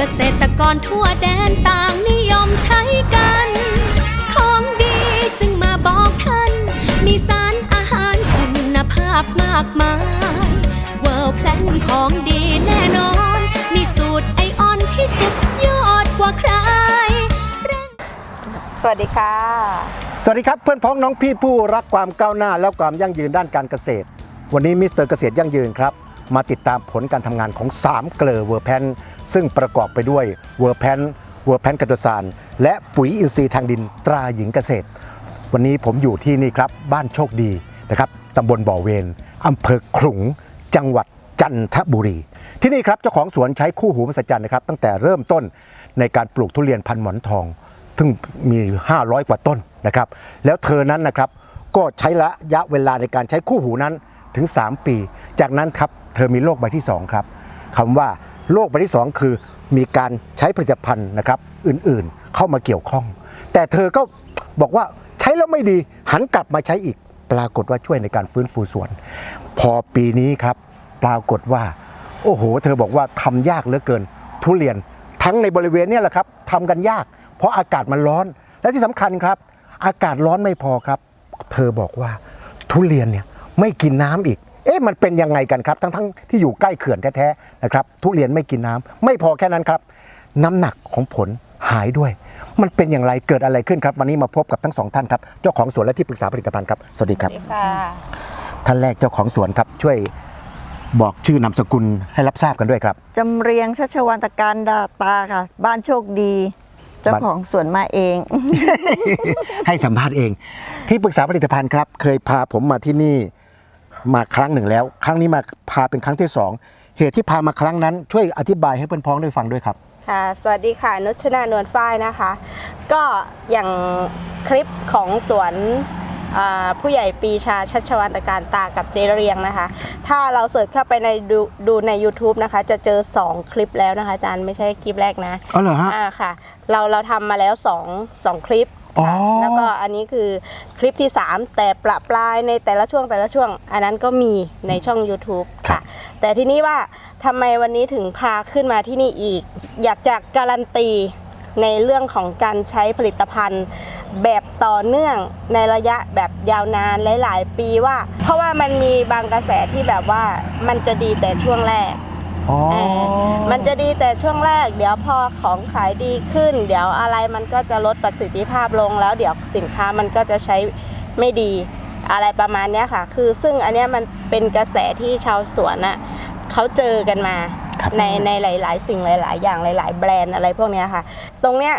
เกษตรกรทั่วแดนต่างนิยมใช้กัน ของดีจึงมาบอกท่าน มีสารอาหารคุณภาพมากมายเวิร์แพลนของดีแน่นอน มีสูตรไอออนที่สุดยอดกว่าใคร สวัสดีค่ะ สวัสดีครับเพื่อนพ้องน้องพี่ผู้รักความก้าวหน้าและความยั่งยืนด้านการเกษตร วันนี้มิสเตอร์เกษตรยั่งยืนครับ มาติดตามผลการทำงานของ 3 เกลอเวอร์แพนซึ่งประกอบไปด้วยเวอร์แพนเวอร์แพนกัตซานและปุ๋ยอินทรีย์ทางดินตราหญิงเกษตร วันนี้ผมอยู่ที่นี่ครับ บ้านโชคดีนะครับตำบลบ่อเวนอำเภอขลุง จังหวัดจันทบุรี ที่นี่ครับเจ้าของสวนใช้คู่หูมหัศจรรย์นะครับ ตั้งแต่เริ่มต้นในการปลูกทุเรียนพันหมอนทองซึ่งมี 500 กว่าต้นนะครับ แล้วเธอนั้นนะครับก็ใช้ระยะเวลาในการใช้คู่หูนั้น ถึง 3 ปี จากนั้นครับเธอมีโรคใบที่ 2 ครับคำว่าโรคใบที่ 2 คือมีการใช้ผลิตภัณฑ์นะครับอื่นๆเข้ามาเกี่ยวข้อง แต่เธอก็บอกว่าใช้แล้วไม่ดีหันกลับมาใช้อีกปรากฏว่าช่วยในการฟื้นฟูสวน พอปีนี้ครับปรากฏว่า โอ้โห เธอบอกว่าทำยากเหลือเกิน ทุเรียนทั้งในบริเวณนี้แหละครับทำกันยาก เพราะอากาศมันร้อน และที่สำคัญครับ อากาศร้อนไม่พอครับ เธอบอกว่าทุเรียนเนี่ย ไม่กินน้ำอีก เอ๊ะมันเป็นยังไงกันครับทั้งทั้งๆที่อยู่ใกล้เขื่อนแท้ๆนะครับทุเรียนไม่กินน้ำไม่พอแค่นั้นครับ น้ำหนักของผลหายด้วย มันเป็นอย่างไรเกิดอะไรขึ้นครับ วันนี้มาพบกับทั้งสองท่านครับเจ้าของสวนและที่ปรึกษาผลิตภัณฑ์ครับสวัสดีครับสวัสดีค่ะท่านแรกเจ้าของสวนครับช่วยบอกชื่อนามสกุลให้รับทราบกันด้วยครับจำเรียงชัชวันตการดาตาค่ะ บ้านโชคดี เจ้าบ้านของสวนมาเอง ให้สัมภาษณ์เอง ที่ปรึกษาผลิตภัณฑ์ครับ เคยพาผมมาที่นี่ มาครั้งหนึ่งแล้ว ครั้งนี้มาพาเป็นครั้งที่สองเหตุที่พามาครั้งนั้นช่วยอธิบายให้เพื่อนพ้องได้ฟังด้วยครับ ค่ะ สวัสดีค่ะ นุชนานวลฝ้ายนะคะ ก็อย่างคลิปของสวนอ่าผู้ใหญ่ปีชาชัชวันตการตากับเจเรียงนะคะ ถ้าเราเสิร์ชเข้าไปในดูดูใน YouTube นะคะ จะเจอ 2 คลิปแล้วนะคะอาจารย์ไม่ใช่คลิปแรกนะอ๋อเหรอฮะอ่าค่ะ เราเราทำมาแล้ว2 2คลิป อ๋อค่ะแล้วก็อันนี้คือคลิปที่ 3 แต่ประปรายในแต่ละช่วงแต่ละช่วง อันนั้นก็มีในช่อง YouTube ค่ะ แต่ทีนี้ว่าทำไมวันนี้ถึงพาขึ้นมาที่นี่อีก อยากจะการันตีในเรื่องของการใช้ผลิตภัณฑ์ แบบต่อเนื่องในระยะแบบยาวนานหลาย ๆ ปีว่า เพราะว่ามันมีบางกระแสที่แบบว่ามันจะดีแต่ช่วงแรก อ๋อเออมันจะดีแต่ช่วงแรก เดี๋ยวพอของขายดีขึ้น เดี๋ยวอะไรมันก็จะลดประสิทธิภาพลงแล้วเดี๋ยวสินค้ามันก็จะใช้ไม่ดีอะไรประมาณเนี้ยค่ะ คือซึ่งอันเนี้ยมันเป็นกระแสที่ชาวสวนน่ะเขาเจอกันมาครับ ในในหลาย ๆ สิ่งหลาย ๆ อย่างหลาย ๆ แบรนด์อะไรพวกเนี้ยค่ะ ตรงเนี้ย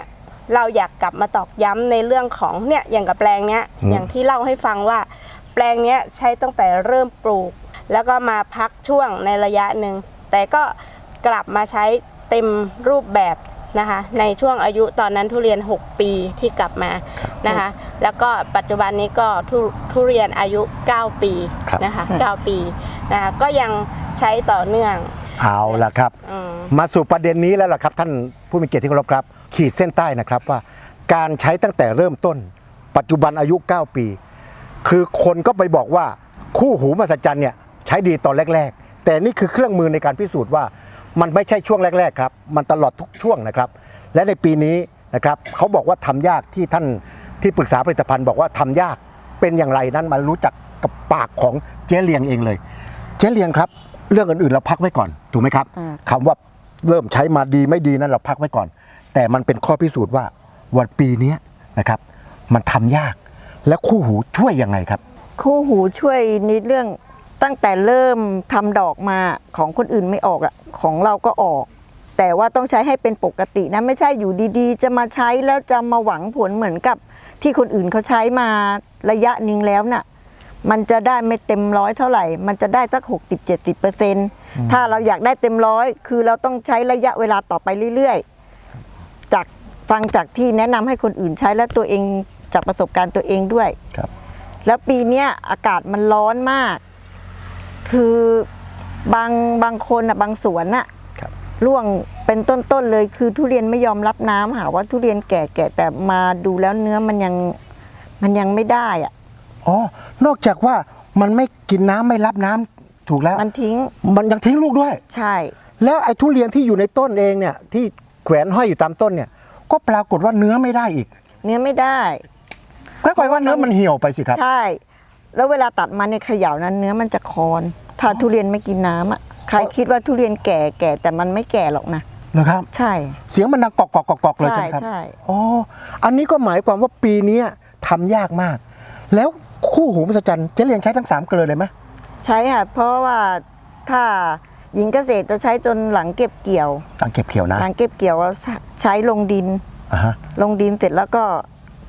เราอยากกลับมาตอกย้ำในเรื่องของเนี่ยอย่างกับแปลงเนี้ยอย่างที่เล่าให้ฟังว่า แปลงเนี้ยใช้ตั้งแต่เริ่มปลูก แล้วก็มาพักช่วงในระยะหนึ่ง แต่ก็กลับมาใช้เต็มรูปแบบนะคะ ในช่วงอายุตอนนั้นทุเรียน 6 ปีที่กลับมานะคะ แล้วก็ปัจจุบันนี้ก็ทุทุเรียนอายุ 9 ปีครับนะคะ 9 ปีนะคะก็ยังใช้ต่อเนื่อง เอาละครับอืมมาสู่ประเด็นนี้แล้วล่ะครับ ท่านผู้มีเกียรติที่เคารพครับ ขีดเส้นใต้นะครับว่า การใช้ตั้งแต่เริ่มต้น ปัจจุบันอายุ 9 ปี คือคนก็ไปบอกว่าคู่หูมหัศจรรย์เนี่ยใช้ดีตอนแรกๆ แต่นี่คือเครื่องมือในการพิสูจน์ว่า มันไม่ใช่ช่วงแรก ๆ ครับ มันตลอดทุกช่วงนะครับ และในปีนี้นะครับเขาบอกว่าทำยากที่ท่านที่ปรึกษาผลิตภัณฑ์บอกว่าทำยากเป็นอย่างไรนั้นมารู้จักกับปากของเจ๊เลียงเองเลย เจ๊เลียงครับ เรื่องอื่นๆเราพักไว้ก่อนถูกไหมครับอ่าคำว่าเริ่มใช้มาดีไม่ดีนั้นเราพักไว้ก่อน แต่มันเป็นข้อพิสูจน์ว่าวันปีเนี้ยนะครับ มันทำยากและคู่หูช่วยยังไงครับ คู่หูช่วยในเรื่อง ตั้งแต่เริ่มทำดอกมาของคนอื่นไม่ออกอะของเราก็ออก แต่ว่าต้องใช้ให้เป็นปกตินะไม่ใช่อยู่ดีๆ จะมาใช้แล้วจะมาหวังผลเหมือนกับที่คนอื่นเขาใช้มาระยะหนึ่งแล้วน่ะมันจะได้ไม่เต็มร้อยเท่าไหร่ มันจะได้สักหกสิบเจ็ดสิบเปอร์เซ็นต์ถ้าเราอยากได้เต็มร้อยคือเราต้องใช้ระยะเวลาต่อไปเรื่อยๆ จากฟังจากที่แนะนำให้คนอื่นใช้และตัวเองจากประสบการณ์ตัวเองด้วย ครับ แล้วปีเนี้ยอากาศมันร้อนมาก คือบางบางคนอะบางสวนอะครับร่วงเป็นต้นๆเลยคือทุเรียนไม่ยอมรับน้ำหาว่าทุเรียนแก่ๆแต่มาดูแล้วเนื้อมันยังมันยังไม่ได้อะอ๋อนอกจากว่ามันไม่กินน้ำไม่รับน้ำถูกแล้วมันทิ้งมันยังทิ้งลูกด้วย ใช่ แล้วไอ้ทุเรียนที่อยู่ในต้นเองเนี่ย ที่แขวนห้อยอยู่ตามต้นเนี่ย ก็ปรากฏว่าเนื้อไม่ได้อีก เนื้อไม่ได้ก็แปลว่าเนื้อมันเหี่ยวไปสิครับ ใช่ แล้วเวลาตัดมันในยเขย่านั้นเนื้อมันจะคอนถ้าทุเรียนไม่กินน้ำอะใครคิดว่าทุเรียนแก่แก่แต่มันไม่แก่หรอกนะเหรอครับ ใช่ เสียงมันดังกอกกอกกอกกอกเลยใช่ใช่ไหมครับใช่ อ๋ออันนี้ก็หมายความว่าปีเนี้ยทำยากมาก แล้วคู่หูมหัศจรรย์เจ๊เลียงใช้ทั้งสามเกลือเลยไหมใช่ค่ะเพราะว่าถ้าหญิงเกษตรจะใช้จนหลังเก็บเกี่ยวตังเก็บเขียวนะหลังเก็บเกี่ยวก็ใช้ลงดิน อ่าฮะลงดินเสร็จแล้วก็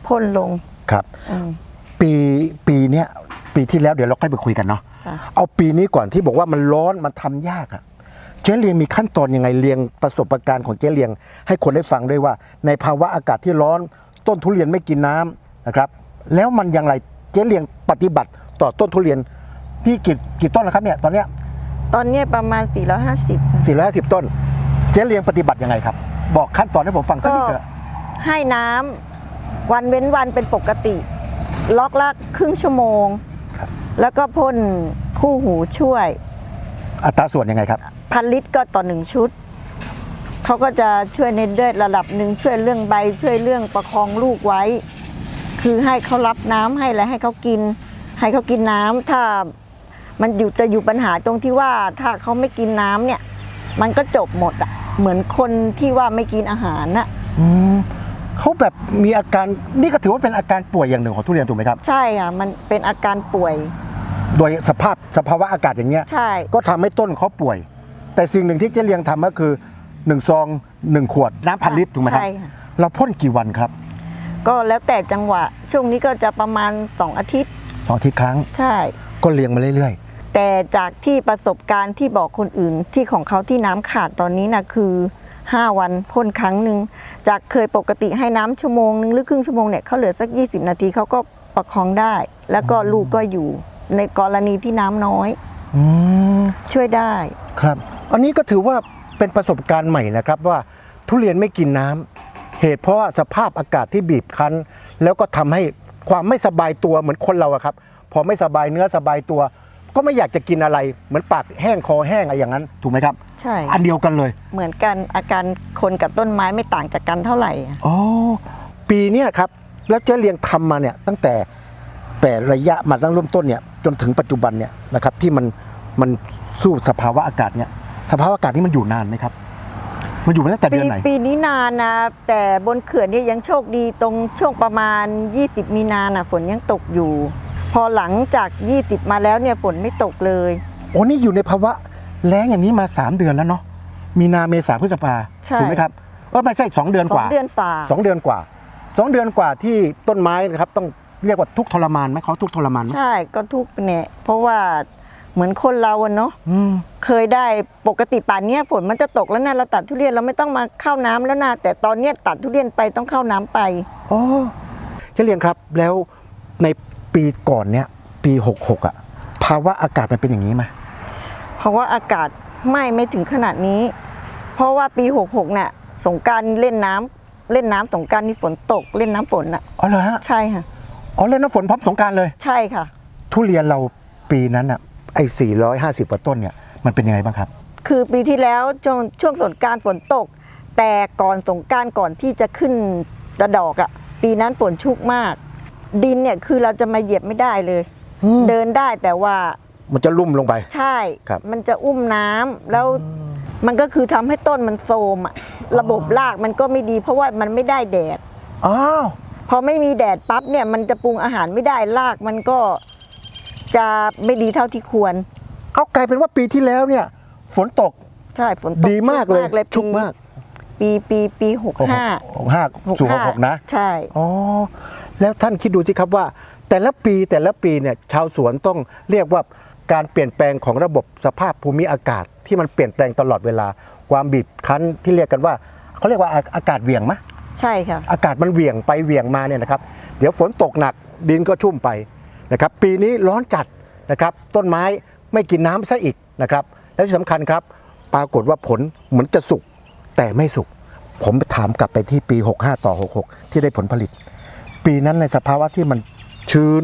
พ่นลงครับ อืม ปีปีเนี้ยปีที่แล้วเดี๋ยวเราค่อยไปคุยกันเนาะค่ะเอาปีนี้ก่อนที่บอกว่ามันร้อนมันทำยากอะเจ๊เลียงมีขั้นตอนยังไงเรียงประสบการณ์ของเจ๊เลียง ให้คนได้ฟังด้วยว่า ในภาวะอากาศที่ร้อนต้นทุเรียนไม่กินน้ำนะครับ แล้วมันอย่างไรเจ๊เลียงปฏิบัติต่อต้นทุเรียนที่กี่กี่ต้นแล้วครับเนี่ยตอนเนี้ยตอนเนี้ยประมาณ 450 450 ต้น เจ๊เลียงปฏิบัติยังไงครับ บอกขั้นตอนให้ผมฟังสักนิดเถอะให้น้ำวันเว้นวันเป็นปกติ ล็อกละครึ่งชั่วโมง ครับ แล้วก็พ่นคู่หูช่วยอัตราส่วนยังไงครับ พันลิตรก็ต่อหนึ่งชุด เขาก็จะช่วยในเด้วยระดับหนึ่งช่วยเรื่องใบช่วยเรื่องประคองลูกไว้ คือให้เขารับน้ำให้อะไรให้เขากิน ให้เขากินน้ำถ้ามันอยู่จะอยู่ปัญหาตรงที่ว่าถ้าเขาไม่กินน้ำเนี่ย มันก็จบหมดอะเหมือนคนที่ว่าไม่กินอาหารน่ะ อืม เขาแบบมีอาการนี่ก็ถือว่าเป็นอาการป่วยอย่างหนึ่งของทุเรียนถูกไหมครับ ใช่ค่ะมันเป็นอาการป่วย โดยสภาพสภาวะอากาศอย่างเงี้ยใช่ ก็ทำให้ต้นเขาป่วย แต่สิ่งหนึ่งที่เจ๊เลียงทำก็คือ1ซอง1ขวดน้ำพันลิตรถูกไหมครับ ใช่ค่ะ เราพ่นกี่วันครับก็แล้วแต่จังหวะ ช่วงนี้ก็จะประมาณ 2 อาทิตย์ สองอาทิตย์ครั้งใช่ ก็เลี้ยงมาเรื่อยแต่จากที่ประสบการณ์ที่บอกคนอื่นที่ของเขาที่น้ำขาดตอนนี้นะคือ 5 วันพ่นครั้งหนึ่งจากเคยปกติให้น้ำชั่วโมงนึงหรือครึ่งชั่วโมงเนี่ยเขาเหลือสัก 20 นาทีเขาก็ประคองได้ แล้วก็ลูกก็อยู่ในกรณีที่น้ำน้อยๆอืมช่วยได้ครับ อันนี้ก็ถือว่าเป็นประสบการณ์ใหม่นะครับว่าทุเรียนไม่กินน้ำเหตุเพราะว่าสภาพอากาศที่บีบคั้น แล้วก็ทำให้ความไม่สบายตัวเหมือนคนเราอะครับ พอไม่สบายเนื้อสบายตัว ก็ไม่อยากจะกินอะไรเหมือนปากแห้งคอแห้งอะไรอย่างนั้น ถูกไหมครับ ใช่อันเดียวกันเลยเหมือนกันอาการคนกับต้นไม้ไม่ต่างจากกันเท่าไหร่อะอ๋อปีเนี้ยครับแล้วเจ๊เลียงทำมาเนี่ยตั้งแต่แต่ระยะมาตั้งเริ่มต้นเนี่ยจนถึงปัจจุบันเนี่ยนะครับที่มันมันสู้สภาวะอากาศเนี่ยสภาวะอากาศนี่มันอยู่นานไหมครับ มันอยู่มาตั้งแต่ปีเดือนไหน ปีนี้นานนะแต่บนเขื่อนเนี่ยยังโชคดีตรงช่วงประมาณ 20 มีนาน่ะฝนยังตกอยู่ พอหลังจาก20มาแล้วเนี่ยฝนไม่ตกเลย โอ้นี่อยู่ในภาวะแล้งอย่างนี้มา 3 เดือนแล้วเนาะ มีนาเมษาพฤษภาใช่ ถูกไหมครับเออไม่ใช่สองเดือนสอกว่า งเดือนฝ่า สองเดือนกว่าสองเดือนกว่าที่ต้นไม้นะครับต้องเรียกว่าทุกข์ทรมานไหมเขาทุกข์ทรมานไหมใช่ก็ทุกข์เนี่ยเพราะว่าเหมือนคนเราอะเนาะอืมเคยได้ปกติป่านเนี้ยฝนมันจะตกแล้วนะเราตัดทุเรียนเราไม่ต้องมาเข้าน้ำแล้วนะแต่ตอนเนี้ยตัดทุเรียนไปต้องเข้าน้ำไป อ๋อเจเลียงครับแล้วใน ปีก่อนเนี่ยปี66อะภาวะอากาศมันเป็นอย่างนี้ไหมเพราะว่าอากาศไม่ไม่ถึงขนาดนี้ เพราะว่าปี66เนี่ยสงกรารเล่นน้ำเล่นน้ำสงกรารนี่ฝนตกเล่นน้ำฝนน่ะ อ๋อเหรอฮะใช่ค่ะ อ๋อเล่นน้ำฝนพร้อมสงกรารเลย ใช่ค่ะ ทุเรียนเราปีนั้นอะไอ้450กว่าต้นเนี่ยมันเป็นยังไงบ้างครับ คือปีที่แล้วช่วงช่วงสงกรารฝนตก แต่ก่อนสงกรารก่อนที่จะขึ้นตะดอกอะ่ะ ปีนั้นฝนชุกมาก ดินเนี่ยคือเราจะมาเหยียบไม่ได้เลยอืมเดินได้แต่ว่ามันจะลุ่มลงไป ใช่ครับมันจะอุ้มน้ำแล้วมันก็คือทำให้ต้นมันโทรมอะระบบรากมันก็ไม่ดี เพราะว่ามันไม่ได้แดดอ้าวพอไม่มีแดดปั๊บเนี่ย มันจะปรุงอาหารไม่ได้รากมันก็จะไม่ดีเท่าที่ควร เอากลายเป็นว่าปีที่แล้วเนี่ย ฝนตก ใช่ฝนตกดีมากเลยปีชุกมาก ปีปีปีหกห้าหกห้าสู่หกหกนะ ใช่อ๋อ แล้วท่านคิดดูสิครับว่า แต่ละปีแต่ละปีเนี่ยชาวสวนต้องเรียกว่าการเปลี่ยนแปลงของระบบสภาพภูมิอากาศ ที่มันเปลี่ยนแปลงตลอดเวลา ความบีบคั้นที่เรียกกันว่าเขาเรียกว่าอากาศเหวี่ยงไหมใช่ค่ะอากาศมันเหวี่ยงไปเหวี่ยงมาเนี่ยนะครับ เดี๋ยวฝนตกหนักดินก็ชุ่มไปนะครับ ปีนี้ร้อนจัดนะครับ ต้นไม้ไม่กินน้ำซะอีกนะครับ แล้วที่สำคัญครับ ปรากฏว่าผลเหมือนจะสุกแต่ไม่สุกผมถามกลับไปที่ปี 65 ต่อ 66 ที่ได้ผลผลิต ปีนั้นในสภาวะที่มันชื้น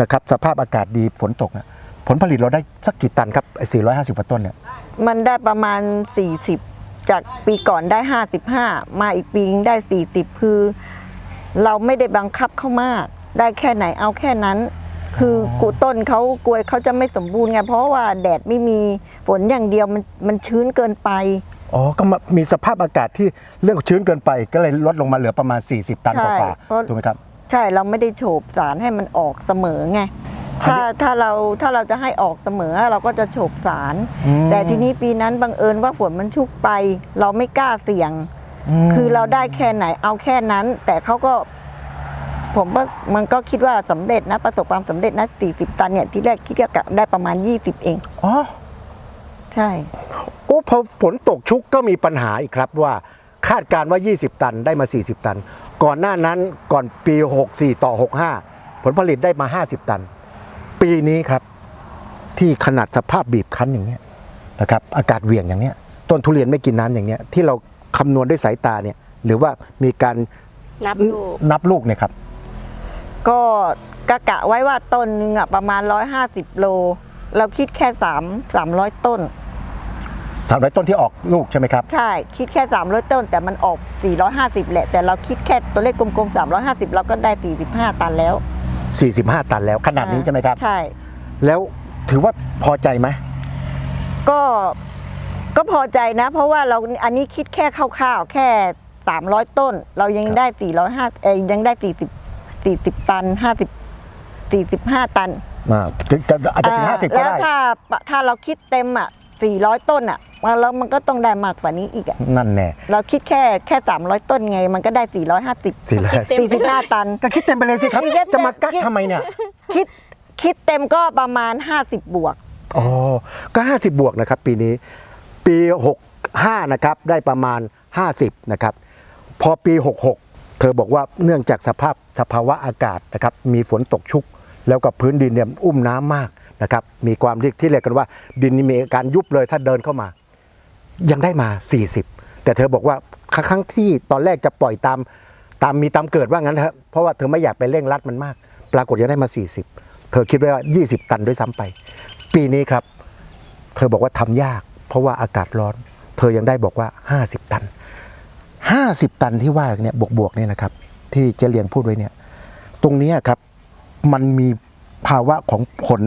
นะครับสภาพอากาศดีฝนตกนะผลผลิตเราได้สักกี่ตันครับไอ้450กว่าต้นเนี่ยมันได้ประมาณ 40 จากปีก่อนได้ 55 มาอีกปีนึงได้ 40 คือ เราไม่ได้บังคับเขามาก ได้แค่ไหนเอาแค่นั้น คือกูต้นเขากลวยเขาจะไม่สมบูรณ์ไงเพราะว่าแดดไม่มีฝนอย่างเดียวมันมันชื้นเกินไปอ๋อ ก็มามีสภาพอากาศที่เรื่องชื้นเกินไปก็เลยลดลงมาเหลือประมาณ 40 ตันกใช่ว่าเพราะๆถูกไหมครับ ใช่เราไม่ได้โฉบสารให้มันออกเสมอไงถ้าถ้าเราถ้าเราจะให้ออกเสมอเราก็จะโฉบสาร อืม แต่ทีนี้ปีนั้นบังเอิญว่าฝนมันชุกไป เราไม่กล้าเสี่ยง มคือเราได้แค่ไหนเอาแค่นั้น แต่เขาก็ ผมว่ามันก็คิดว่าสำเร็จนะ ประสบความสำเร็จนะ 40 ตันเนี่ยที่แรกคิดว่าได้ประมาณ 20 เอง อ๋อ ใช่ โอ้พอฝนตกชุกก็มีปัญหาอีกครับว่า คาดการณ์ว่า 20 ตันได้มา 40 ตัน ก่อนหน้านั้นก่อนปี 64 ต่อ 65 ผลผลิตได้มา 50 ตัน ปีนี้ครับที่ขนาดสภาพบีบคั้นอย่างเนี้ยนะครับอากาศเหวี่ยงอย่างเนี้ยต้นทุเรียนไม่กินน้ำอย่างเนี้ยที่เราคำนวณด้วยสายตาเนี่ยหรือว่ามีการนับดูนับลูกเนี่ยครับ ก็กะกะไว้ว่าต้นหนึงอะประมาณ 150 โล เราคิดแค่ 3 300 ต้น 300 ต้นที่ออกลูกใช่ไหมครับ ใช่ คิดแค่ 300 ต้น แต่มันออก 450 แหละ แต่เราคิดแค่ตัวเลขกลมๆ 350 เราก็ได้ 45 ตันแล้ว 45 ตันแล้วขนาดนี้ใช่ไหมครับ ใช่ แล้วถือว่าพอใจไหมก็ก็พอใจนะ เพราะว่าเราอันนี้คิดแค่คร่าวๆ แค่ 300 ต้น เรายังได้ 405เอ้ยยังได้ 40 40 ตัน 50 45 ตันอ่าถึงอาจจะถึงอ่า50ก็แล้วได้ ถ้าถ้าเราคิดเต็มอะ 400 ต้นอะ แล้วมันก็ต้องได้มากกว่านี้อีกอะนั่นแน่ เราคิดแค่แค่ 300 ต้นไง มันก็ได้ 450สี่ร้อย45 ตัน ก็คิดเต็มไปเลยสิครับคิดเต็มจะมากักคิดทำไมเนี่ย คิดคิดเต็มก็ประมาณ 50 บวก อ๋อ ก็ 50 บวกนะครับ ปีนี้ ปี 65 นะครับ ได้ประมาณ 50 นะครับ พอปี 66 เธอบอกว่าเนื่องจากสภาพสภาวะอากาศนะครับ มีฝนตกชุก แล้วกับพื้นดินเนี่ยอุ้มน้ำมากนะครับ มีความเรียกที่เรียกกันว่า ดินนี่มีอาการยุบเลยถ้าเดินเข้ามา ยังได้มา 40 แต่เธอบอกว่าครั้งที่ตอนแรกจะปล่อยตามตามมีตามเกิดว่างั้นเถอะเพราะว่าเธอไม่อยากไปเร่งรัดมันมาก ปรากฏยังได้มา 40 เธอคิดไว้ว่า 20 ตันด้วยซ้ำไป ปีนี้ครับ เธอบอกว่าทำยาก เพราะว่าอากาศร้อน เธอยังได้บอกว่า 50 ตัน 50 ตันที่ว่าเนี่ยบวกๆเนี่ยนะครับ ที่เจเลียงพูดไว้เนี่ย ตรงนี้ครับมันมีภาวะของผล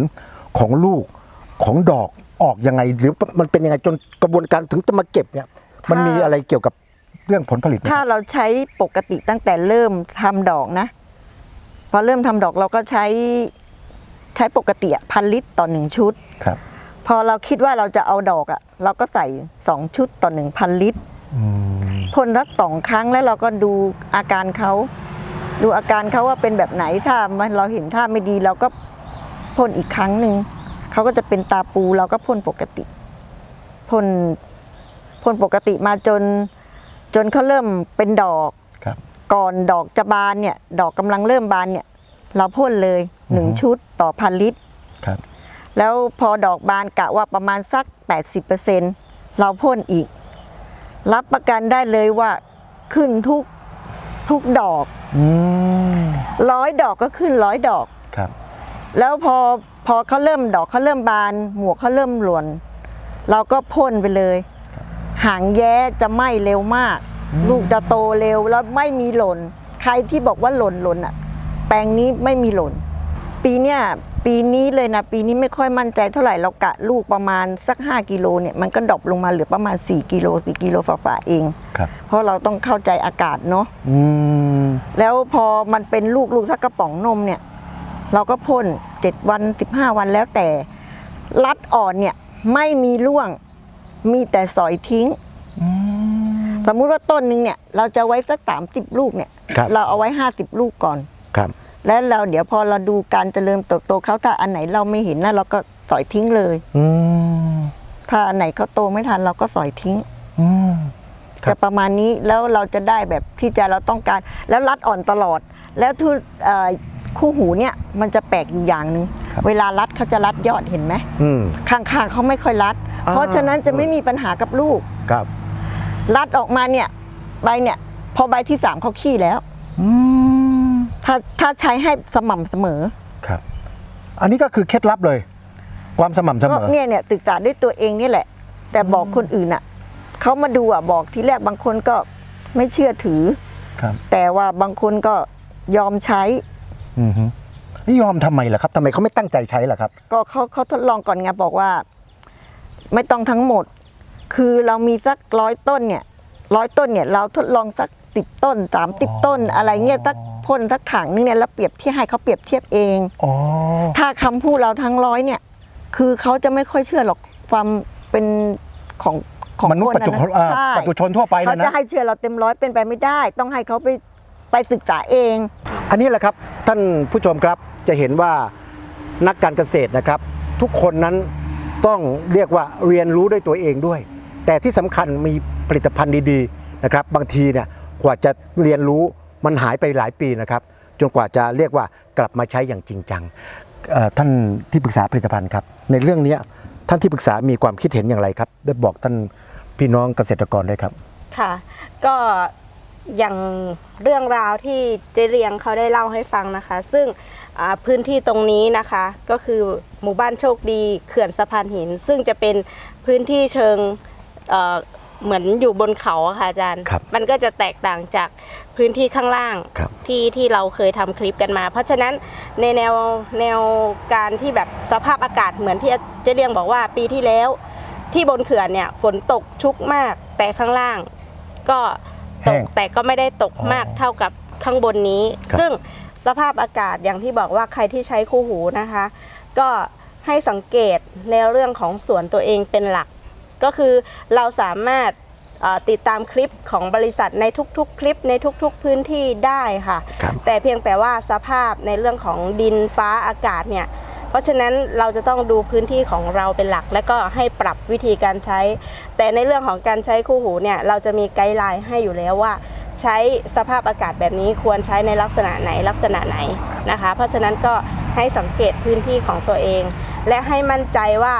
ของลูกของดอก ออกยังไง หรือมันเป็นยังไงจนกระบวนการถึงจะมาเก็บเนี่ย มันมีอะไรเกี่ยวกับเรื่องผลผลิตไหมถ้าเราใช้ปกติตั้งแต่เริ่มทำดอกนะ พอเริ่มทำดอกเราก็ใช้ใช้ปกติพันลิตรต่อหนึ่งชุด ครับพอเราคิดว่าเราจะเอาดอกอะ่ะ เราก็ใส่สองชุดต่อหนึ่งพันลิตรอืมพ่นสักสองครั้งแล้วเราก็ดูอาการเขาดูอาการเขาว่าเป็นแบบไหนถ้ามันเราเห็นท่าไม่ดีเราก็พ่นอีกครั้งหนึ่ง เขาก็จะเป็นตาปูเราก็พ่นปกติพ่นพ่นปกติมาจน จนเขาเริ่มเป็นดอกครับก่อนดอกจะบานเนี่ย ดอกกำลังเริ่มบานเนี่ย เราพ่นเลยหนึ่งอือฮึชุดต่อพันลิตรครับ แล้วพอดอกบานกะว่าประมาณสัก 80%เราพ่นอีก รับประกันได้เลยว่าขึ้นทุกทุกดอกอืมร้อยดอกก็ขึ้นร้อยดอกครับ แล้วพอพอเขาเริ่มดอกเขาเริ่มบาน หมวกเขาเริ่มหล่นเราก็พ่นไปเลย หางแย้จะไหม้เร็วมาก ลูกจะโตเร็วแล้วไม่มีหล่น ใครที่บอกว่าหล่นหล่นอะ แปลงนี้ไม่มีหล่น ปีเนี้ยปีนี้เลยนะปีนี้ไม่ค่อยมั่นใจเท่าไหร่เรากะลูกประมาณสัก 5กิโลเนี่ยมันก็ดรอปลงมาเหลือประมาณ 4กิโล4กิโลฝ่าๆเองครับเพราะเราต้องเข้าใจอากาศเนาะอืมแล้วพอมันเป็นลูกลูกถ้ากระป๋องนมเนี่ย เราก็พ่น7วัน 15 วันแล้วแต่ รัดอ่อนเนี่ยไม่มีร่วงมีแต่สอยทิ้งสมมุติว่าต้นหนึ่งเนี่ย เราจะไว้สักสามสิบลูกเนี่ยครับเราเอาไว้ห้าสิบลูกก่อนครับ แล้วเราเดี๋ยวพอเราดูการเจริญเติบโตเขาถ้าอันไหนเราไม่เห็นนะเราก็สอยทิ้งเลยอืมถ้าอันไหนเขาโตไม่ทันเราก็สอยทิ้งอืมครับจะประมาณนี้แล้วเราจะได้แบบที่ใจเราต้องการ แล้วรัดอ่อนตลอด แล้วทุเอ่อ คู่หูเนี่ยมันจะแปลกอยู่อย่างหนึ่งเวลารัดเขาจะรัดยอดเห็นไหมอืมข้างๆเขาไม่ค่อยรัดอ่าเพราะฉะนั้นจะไม่มีปัญหากับลูกครับ รัดออกมาเนี่ย ใบเนี่ย พอใบที่สามเขาขี้แล้วอืมถ้าถ้าใช้ให้สม่ำเสมอครับ อันนี้ก็คือเคล็ดลับเลย ความสม่ำเสก็มอเนี่ยเนี่ยศึกษาด้วยตัวเองนี่แหละ แต่บอกคนอื่นอะเขามาดูอะบอกทีแรกบางคนก็ไม่เชื่อถือ ครับ แต่ว่าบางคนก็ยอมใช้ อือฮึนี่ยอมทำไมล่ะครับทำไมเขาไม่ตั้งใจใช้ล่ะครับ ก็เขาเขาทดลองก่อนไงบอกว่า ไม่ต้องทั้งหมด คือเรามีสักร้อยต้นเนี่ยร้อยต้นเนี่ย เราทดลองสักติดต้นสามติดต้น อะไรเงี้ยสักพ่นสักถังนึงเนี่ยแล้วเปรียบเทียบให้เขาเปรียบเทียบเอง อ๋อ ถ้าคำพูดเราทั้งร้อยเนี่ย คือเขาจะไม่ค่อยเชื่อหรอกความเป็นของของมนุษย์คปัจจุชนนะอ่าใช่ปัจจุชนทั่วไปเขานะจะนะให้เชื่อเราเต็มร้อยเป็นไปไม่ได้ ต้องให้เขาไปไปศึกษาเอง อันนี้แหละครับท่านผู้ชมครับจะเห็นว่านักการเกษตรนะครับ ทุกคนนั้นต้องเรียกว่าเรียนรู้ด้วยตัวเองด้วย แต่ที่สำคัญมีผลิตภัณฑ์ดีๆนะครับ บางทีเนี่ยกว่าจะเรียนรู้มันหายไปหลายปีนะครับจนกว่าจะเรียกว่ากลับมาใช้อย่างจริงจังท่านที่ปรึกษาผลิตภัณฑ์ครับ ในเรื่องนี้ท่านที่ปรึกษามีความคิดเห็นอย่างไรครับ ได้บอกท่านพี่น้องเกษตรกรด้วยครับ ค่ะ ก็ อย่างเรื่องราวที่เจเรียงเขาได้เล่าให้ฟังนะคะ ซึ่งอ่าพื้นที่ตรงนี้นะคะก็คือหมู่บ้านโชคดีเขื่อนสะพานหิน ซึ่งจะเป็นพื้นที่เชิงเอ่อเหมือนอยู่บนเขาอะค่ะอาจารย์ครับมันก็จะแตกต่างจากพื้นที่ข้างล่างครับที่ที่เราเคยทำคลิปกันมา เพราะฉะนั้นในแนวแนวการที่แบบสภาพอากาศเหมือนที่เจเรียงบอกว่าปีที่แล้ว ที่บนเขื่อนเนี่ยฝนตกชุกมากแต่ข้างล่าง ก็ต แห้กงแต่ก็ไม่ได้ตกอ๋อมากเท่ากับข้างบนนี้ ครับ ซึ่งสภาพอากาศอย่างที่บอกว่าใครที่ใช้คู่หูนะคะ ก็ให้สังเกตในเรื่องของสวนตัวเองเป็นหลัก ก็คือเราสามารถเอ่อติดตามคลิปของบริษัทในทุกๆ คลิปในทุกๆพื้นที่ได้ค่ะ ครับ แต่เพียงแต่ว่าสภาพในเรื่องของดินฟ้าอากาศเนี่ย เพราะฉะนั้นเราจะต้องดูพื้นที่ของเราเป็นหลัก และก็ให้ปรับวิธีการใช้ แต่ในเรื่องของการใช้คู่หูเนี่ยเราจะมีไกด์ไลน์ให้อยู่แล้วว่าใช้สภาพอากาศแบบนี้ควรใช้ในลักษณะไหนลักษณะไหนนะคะ เพราะฉะนั้นก็ให้สังเกตพื้นที่ของตัวเอง และให้มั่นใจว่า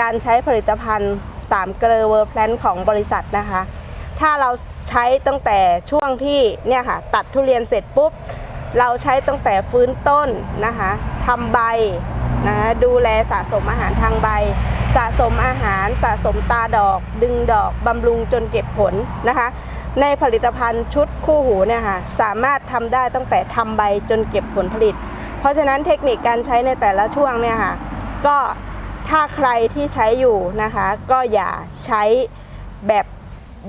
การใช้ผลิตภัณฑ์3เกลอเวอร์แพลนของบริษัทนะคะ ถ้าเราใช้ตั้งแต่ช่วงที่เนี่ยค่ะตัดทุเรียนเสร็จปุ๊บ เราใช้ตั้งแต่ฟื้นต้นนะคะทำใบ นะคะดูแลสะสมอาหารทางใบ สะสมอาหารสะสมตาดอก ดึงดอกบำรุงจนเก็บผลนะคะ ในผลิตภัณฑ์ชุดคู่หูเนี่ยค่ะสามารถทำได้ตั้งแต่ทำใบจนเก็บผลผลิต เพราะฉะนั้นเทคนิคการใช้ในแต่ละช่วงเนี่ยค่ะก็ถ้าใครที่ใช้อยู่นะคะ ก็อย่าใช้แบบ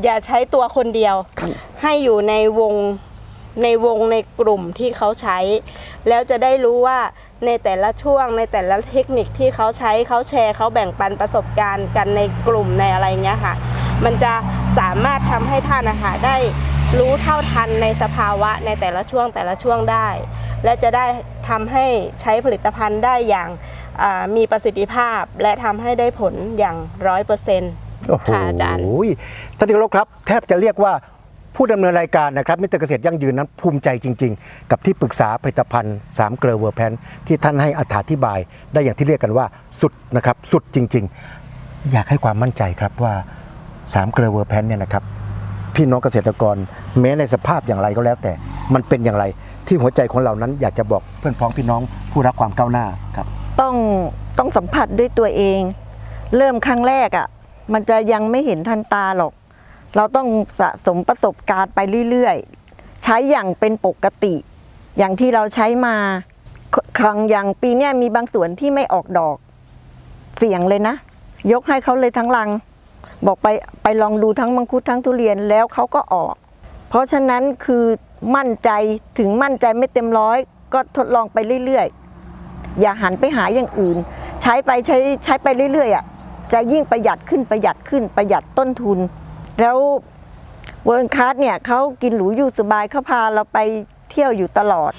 อย่าใช้ตัวคนเดียว ให้อยู่ในวงในวงในกลุ่มที่เขาใช้ แล้วจะได้รู้ว่า ในแต่ละช่วงในแต่ละเทคนิคที่เขาใช้เขาแชร์เขาแบ่งปันประสบการณ์กันในกลุ่มในอะไรเงี้ยค่ะ มันจะสามารถทำให้ท่านนะคะได้รู้เท่าทันในสภาวะในแต่ละช่วงแต่ละช่วงได้ และจะได้ทำให้ใช้ผลิตภัณฑ์ได้อย่างอ่ามีประสิทธิภาพ และทำให้ได้ผลอย่างร้อยเปอร์เซ็นต์โอ้โหค่ะอาจารย์ท่านที่เคารพครับ แทบจะเรียกว่า ผู้ดำเนินรายการนะครับมิตรเกษตรยั่งยืนนั้นภูมิใจจริง ๆ กับที่ปรึกษาผลิตภัณฑ์3เกลอเวอร์แพนที่ท่านให้อธิบาย ได้อย่างที่เรียกกันว่าสุดนะครับสุดจริง ๆ อยากให้ความมั่นใจครับว่า3เกลอเวอร์แพนเนี่ยนะครับพี่น้องเกษตรกร แม้ในสภาพอย่างไรก็แล้วแต่ มันเป็นอย่างไรที่หัวใจของเรานั้นอยากจะบอกเพื่อนพ้องพี่น้องผู้รักความก้าวหน้าครับต้องต้องสัมผัสด้วยตัวเอง เริ่มครั้งแรกอะ่ะมันจะยังไม่เห็นทันตาหรอก เราต้องสะสมประสบการณ์ไปเรื่อยๆ ใช้อย่างเป็นปกติ อย่างที่เราใช้มาครั้งอย่างปีนี้มีบางส่วนที่ไม่ออกดอก เสี่ยงเลยนะ ยกให้เขาเลยทั้งรัง บอกไปไปลองดูทั้งมังคุดทั้งทุเรียนแล้วเขาก็ออก เพราะฉะนั้นคือมั่นใจถึงมั่นใจไม่เต็มร้อย ก็ทดลองไปเรื่อยๆ อย่าหันไปหาอย่างอื่น ใช้ไปใช้ใช้ไปเรื่อยๆอะจะยิ่งประหยัดขึ้นประหยัดขึ้นประหยัดต้นทุน แล้วเวิร์นคาร์ดเนี่ยเขากินหรูอยู่สบายเขาพาเราไปเที่ยวอยู่ตลอด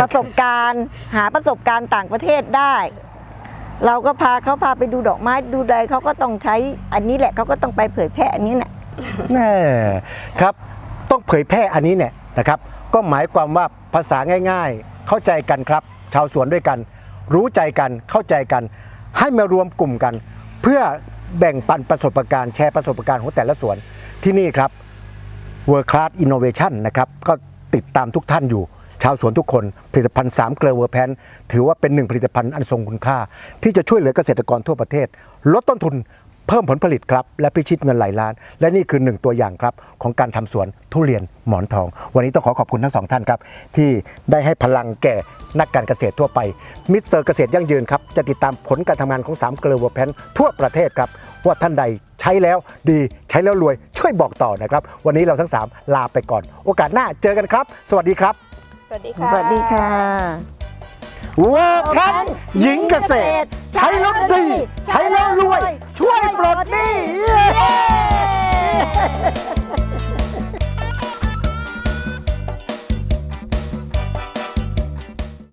ประสบการณ์หาประสบการณ์ต่างประเทศได้ เราก็พาเขาพาไปดูดอกไม้ดูใดเขาก็ต้องใช้อันนี้แหละเขาก็ต้องไปเผยแพร่อันนี้แหละแน่ครับต้องเผยแพร่อันนี้เนี่ยนะครับ ก็หมายความว่าภาษาง่าย ๆ เข้าใจกันครับ ชาวสวนด้วยกัน รู้ใจกันเข้าใจกัน ให้มารวมกลุ่มกัน เพื่อ แบ่งปันประสบการณ์แชร์ประสบการณ์ของแต่ละสวนที่นี่ครับ World Class Innovation นะครับก็ติดตามทุกท่านอยู่ ชาวสวนทุกคน ผลิตภัณฑ์3เกลือเวอร์แพนถือว่าเป็นหนึ่งผลิตภัณฑ์อันทรงคุณค่า ที่จะช่วยเหลือเกษตรกรทั่วประเทศ ลดต้นทุน เพิ่มผลผลิตครับ และพิชิตเงินหลายล้าน และนี่คือหนึ่งตัวอย่างครับ ของการทำสวนทุเรียนหมอนทอง วันนี้ต้องขอขอบคุณทั้งสองท่านครับ ที่ได้ให้พลังแก่นักการเกษตรทั่วไป มิสเตอร์เกษตรยั่งยืนครับ จะติดตามผลการทำงานของ3เกลือเวอร์แพนทั่วประเทศครับ ว่าท่านใดใช้แล้วดีใช้แล้วรวยช่วยบอกต่อนะครับ วันนี้เราทั้ง 3 ลาไปก่อน โอกาสหน้าเจอกันครับ สวัสดีครับ สวัสดีสค่ะวัสดีค่ะ เวิร์คแพนหญิงเกษตร ใช้แล้วดี ใช้แล้วรวย ช่วยปลดหนี้